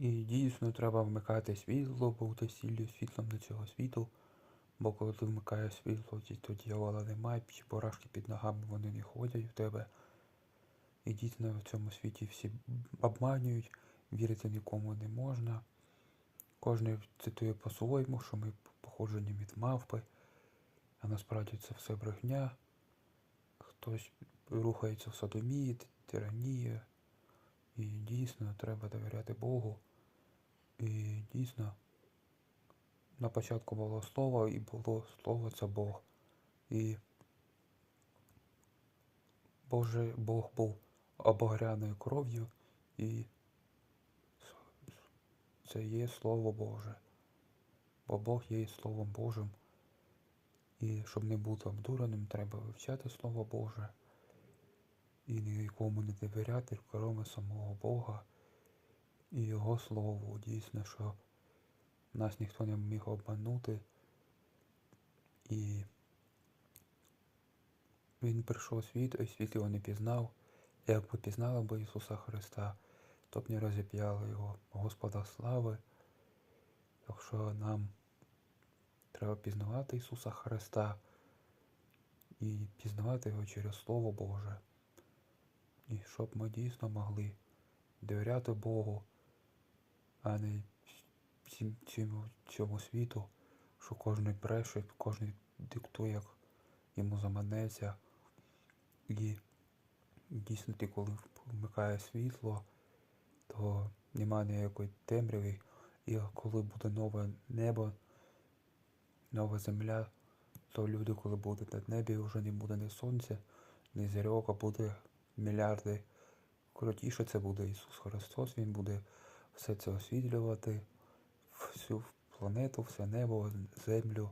І дійсно треба вмикати світло, бути сіллю світлом до цього світу. Бо коли ти вмикаєш світло, то дьявола немає, чи барашки під ногами вони не ходять в тебе. І дійсно в цьому світі всі обманюють, вірити нікому не можна. Кожен цитує по-своєму, що ми походжені від мавпи, а насправді це все брехня. Хтось рухається в садомії, тиранії. І дійсно треба довіряти Богу. І дійсно на початку було слово, і було слово це Бог. І Боже, Бог був обогряною кров'ю, і це є Слово Боже. Бо Бог є Словом Божим. І щоб не бути обдуреним, треба вивчати Слово Боже і нікому не довіряти, кроме самого Бога і Його Слову. Дійсно, що нас ніхто не міг обманути. І Він прийшов світ, і світ його не пізнав. Якби пізнали б Ісуса Христа, то б не розіп'яли Його Господа слави. Так що нам треба пізнавати Ісуса Христа і пізнавати Його через Слово Боже. І щоб ми дійсно могли довіряти Богу, а не всім цьому, цьому світу, що кожен бреше, кожен диктує, як йому заманеться. І дійсно ти, коли вмикає світло, то немає ніякої темряви. І коли буде нове небо, нова земля, то люди, коли будуть на небі, вже не буде ні сонця, ні зірок, а буде мільярди. Крутіше це буде Ісус Христос, Він буде все це освітлювати, всю планету, все небо, землю.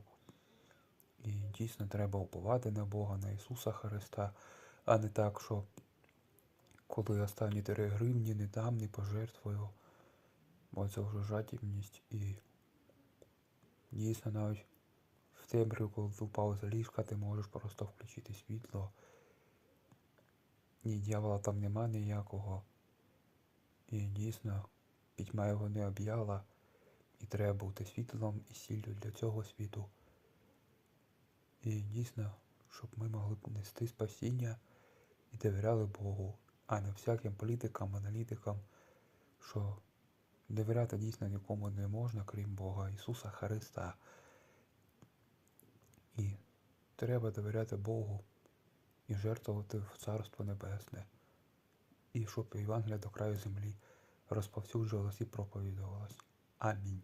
І дійсно треба уповати на Бога, на Ісуса Христа, а не так, що коли останні три гривні не дам, не пожертвую. Бо це вже жадібність і дійсно навіть в темряву, коли впав за ліжка, ти можеш просто включити світло. Ні дьявола там нема ніякого. І дійсно пітьма його не об'яла, і треба бути світлом і сіллю для цього світу. І дійсно, щоб ми могли нести спасіння і довіряли Богу, а не всяким політикам, аналітикам, що довіряти дійсно нікому не можна, крім Бога, Ісуса Христа. І треба довіряти Богу і жертвувати в Царство Небесне, і щоб Євангелія до краю землі розповсюджувалось і проповідувалось. Амінь.